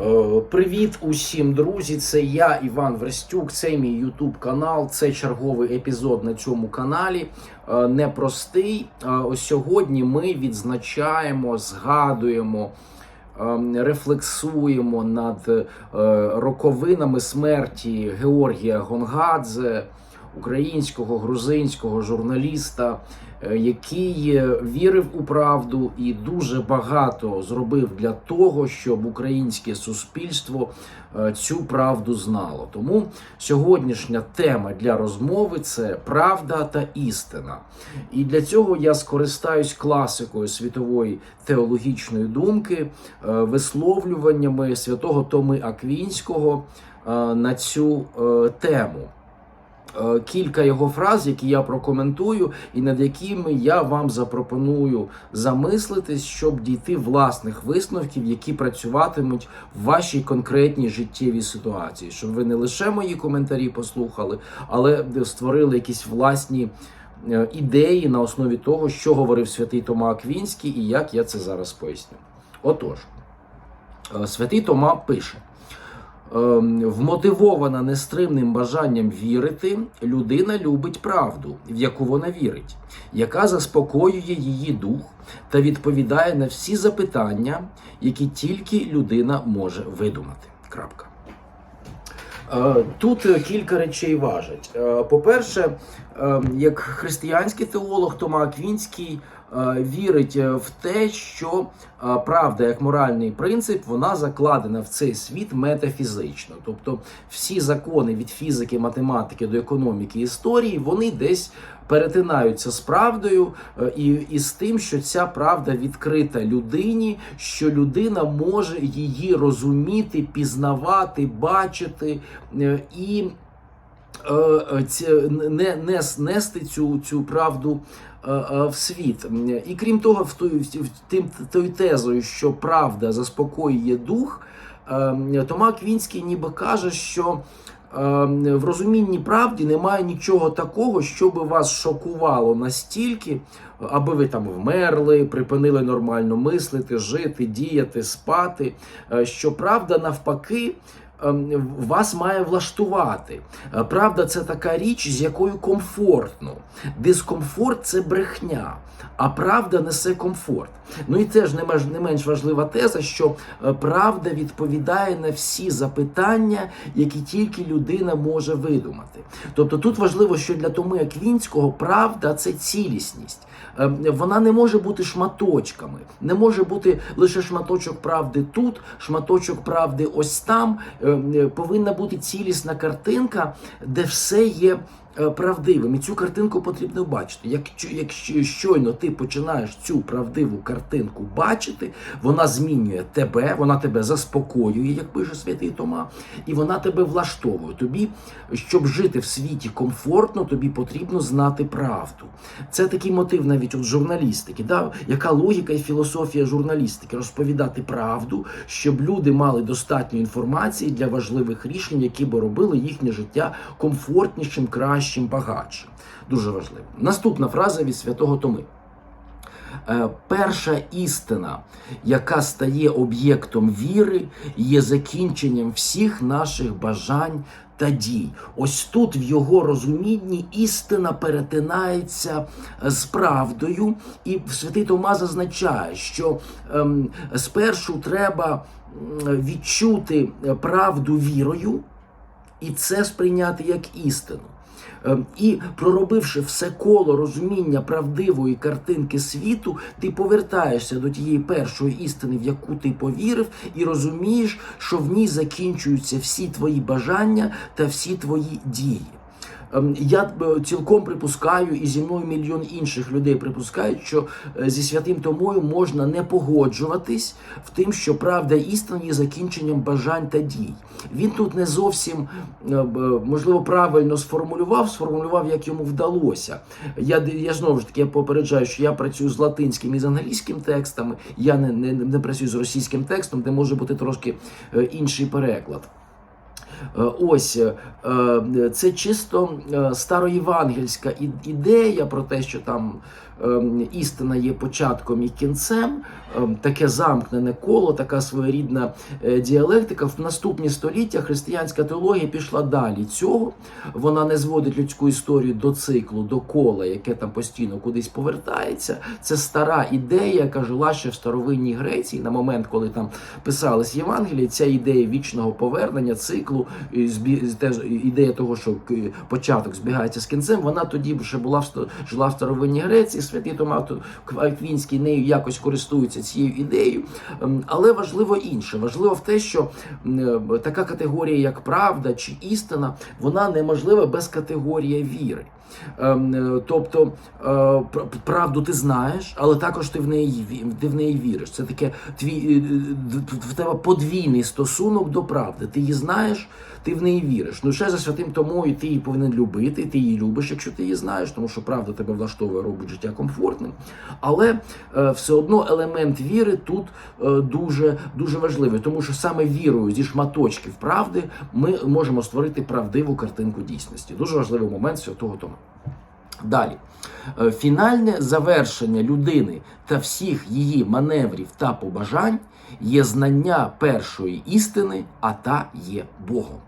Е, Привіт усім, друзі! Це я, Іван Верстюк. Це мій Ютуб канал. Це черговий епізод на цьому каналі. Е, Непростий. Е, Ось сьогодні ми відзначаємо, згадуємо, е, рефлексуємо над роковинами смерті Георгія Гонгадзе, українського грузинського журналіста, е, який е, вірив у правду і дуже багато зробив для того, щоб українське суспільство е, цю правду знало. Тому сьогоднішня тема для розмови це правда та істина. І для цього я скористаюсь класикою світової теологічної думки, висловлюваннями святого Томи Аквінського на цю тему кілька його фраз, які я прокоментую, і над якими я вам запропоную замислитись, щоб дійти власних висновків, які працюватимуть в вашій конкретній життєвій ситуації, щоб ви не лише мої коментарі послухали, але створили якісь власні. е, Ідеї на основі того, що говорив святий Тома Аквінський, і як я це зараз поясню. Отож, е, святий Тома пише: вмотивована нестримним бажанням вірити, людина любить правду, в яку вона вірить, яка заспокоює її дух та відповідає на всі запитання, які тільки людина може видумати. Крапка. Е, Тут е, кілька речей важать. Е, По-перше, е, як християнський теолог Тома Аквінський вірить е, в те, що е, правда як моральний принцип вона закладена в цей світ метафізично. Тобто всі закони від фізики, математики до економіки, історії вони десь перетинаються з правдою е, і, і з тим, що ця правда відкрита людині, що людина може її розуміти, пізнавати, бачити е, і е, е, не, не нести цю, цю правду е, е, в світ. І крім того, в той, в тим тою тезою, що правда заспокоює дух, е, Тома Квінський ніби каже, що е, в розумінні правді немає нічого такого, що би вас шокувало настільки, аби ви там вмерли, припинили нормально мислити, жити, діяти, спати. е, Що правда навпаки. Ем, Вас має влаштувати. Е, Правда, це така річ, з якою комфортно. Дискомфорт це брехня, а правда несе комфорт. Ну і теж не менш, важлива теза, що е, правда відповідає на всі запитання, які тільки людина може видумати. Тобто тут важливо, що для Томи Аквінського правда це цілісність. Е, Вона не може бути шматочками, не може бути лише шматочок правди тут, шматочок правди ось там. Е, е, Повинна бути цілісна картинка, де все є правдивим. І цю картинку потрібно бачити. Якщо, якщо щойно ти починаєш цю правдиву картинку бачити, вона змінює тебе, вона тебе заспокоює, як пише святий Тома, і вона тебе влаштовує. Тобі, щоб жити в світі комфортно, тобі потрібно знати правду. Це такий мотив навіть от журналістики. Да? Яка логіка і філософія журналістики? Розповідати правду, щоб люди мали достатньо інформації для важливих рішень, які би робили їхнє життя комфортнішим, кращим, багатшим. Дуже важливо. Наступна фраза від святого Томи. Е, Перша істина, яка стає об'єктом віри, є закінченням всіх наших бажань та дій. Ось тут в його розумінні істина перетинається з правдою, і святий Тома зазначає, що ем, спершу треба відчути правду вірою, і це сприйняти як істину. Ем, І проробивши все коло розуміння правдивої картинки світу, ти повертаєшся до тієї першої істини, в яку ти повірив, і розумієш, що в ній закінчуються всі твої бажання та всі твої дії. Ем, Я е, цілком припускаю, і зі мною мільйон інших людей припускають, що е, зі святим Томою можна не погоджуватись в тим, що правда істина є закінченням бажань та дій. Він тут не зовсім е, можливо правильно сформулював, сформулював, як йому вдалося. Я, я знову ж таки я попереджаю, що я працюю з латинським і з англійським текстами. Я не, не, не працюю з російським текстом, де може бути трошки інший переклад. Е, Ось е, е, це чисто староєвангельська ідея про те, що там істина є початком і кінцем, ем, таке замкнене коло, така своєрідна е, діалектика. В наступні століття християнська теологія пішла далі цього. Вона не зводить людську історію до циклу, до кола, яке там постійно кудись повертається. Це стара ідея, яка жила ще в старовинній Греції на момент, коли там писались Євангелії. Ця ідея вічного повернення, циклу, теж ідея того, що початок збігається з кінцем. Вона тоді ще була жила в старовинній Греції. Святий Томат Квінський нею якось користується цією ідеєю. Ем, Але важливо інше. Важливо в те, що е, така категорія, як правда чи істина, вона неможлива без категорії віри. Ем, е, Тобто е, правду ти знаєш, але також ти в неї ти в неї віриш. Це таке твій е, в тебе подвійний стосунок до правди. Ти її знаєш, ти в неї віриш. Ну ще за святим Томою ти її повинен любити. Ти її любиш, якщо ти її знаєш, тому що правда тебе влаштовує, робить життя комфортним. Але все одно елемент віри тут дуже дуже важливий, тому що саме вірою зі шматочків правди ми можемо створити правдиву картинку дійсності. Дуже важливий момент святого Тома. Далі. Е, Фінальне завершення людини та всіх її маневрів та побажань є знання першої істини, а та є Богом.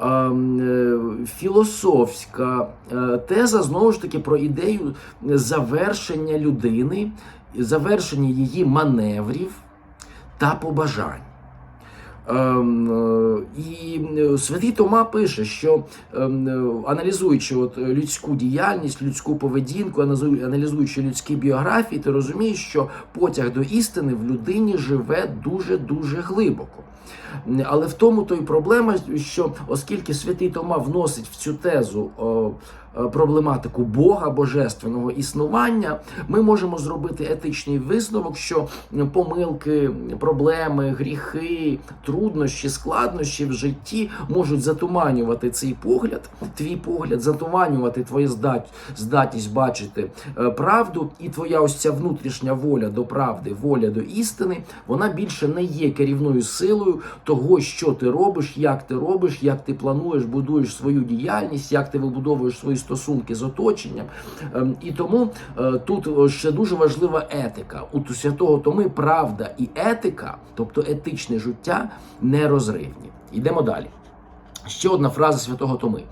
Ем, е, Філософська е, теза знову ж таки про ідею завершення людини, завершення її маневрів та побажань. Ем, е, І е, святий Тома пише, що ем, е, аналізуючи от людську діяльність, людську поведінку, аналізуючи людські біографії, ти розумієш, що потяг до істини в людині живе дуже дуже глибоко. Але в тому то й проблема, що оскільки святий Тома вносить в цю тезу проблематику Бога, божественного існування, ми можемо зробити етичний висновок, що помилки, проблеми, гріхи, труднощі, складнощі в житті можуть затуманювати цей погляд, твій погляд, затуманювати твою здат, здатність бачити е, правду, і твоя ось ця внутрішня воля до правди, воля до істини, вона більше не є керівною силою того, що ти робиш, як ти робиш, як ти плануєш, будуєш свою діяльність, як ти вибудовуєш свої стосунки з оточенням. Ем, І тому е, тут ще дуже важлива етика. У святого Томи правда і етика, тобто етичне життя, нерозривні. Йдемо далі. Ще одна фраза святого Томи: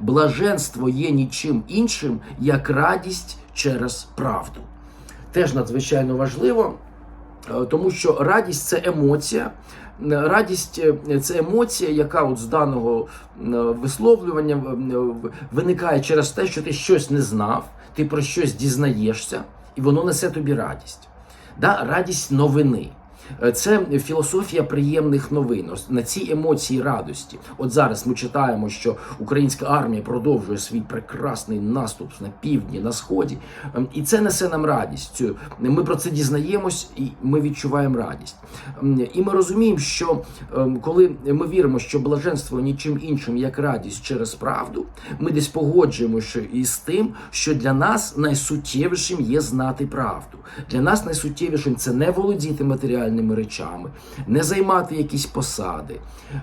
блаженство є нічим іншим, як радість через правду. Теж надзвичайно важливо, е, тому що радість це емоція. Е, Радість е, це емоція, яка от з даного е, висловлювання виникає через те, що ти щось не знав, ти про щось дізнаєшся, і воно несе тобі радість. Да? Радість новини. Е, Це філософія приємних новин. На ці емоції радості. От зараз ми читаємо, що українська армія продовжує свій прекрасний наступ на півдні, на сході, Ем, і це несе нам радість. Ми про це дізнаємось, і ми відчуваємо радість. Ем, І ми розуміємо, що ем, коли ми віримо, що блаженство нічим іншим, як радість через правду, ми десь погоджуємося із тим, що для нас найсуттєвішим є знати правду. Для нас найсуттєвішим це не володіти матеріальними речами, не займати якісь посади,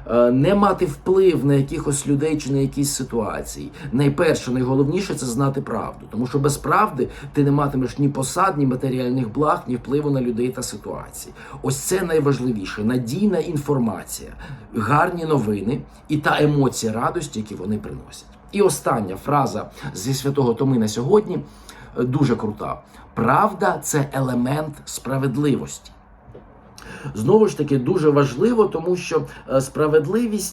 е, не мати вплив на якихось людей чи на якісь ситуації. Найперше, найголовніше це знати правду, тому що без правди ти не матимеш ні посад, ні матеріальних благ, ні впливу на людей та ситуації. Ось це найважливіше надійна інформація, гарні новини і та емоція радості, які вони приносять. І остання фраза зі святого Томи на сьогодні е, дуже крута. Правда це елемент справедливості. Знову ж таки, дуже важливо, тому що е, справедливість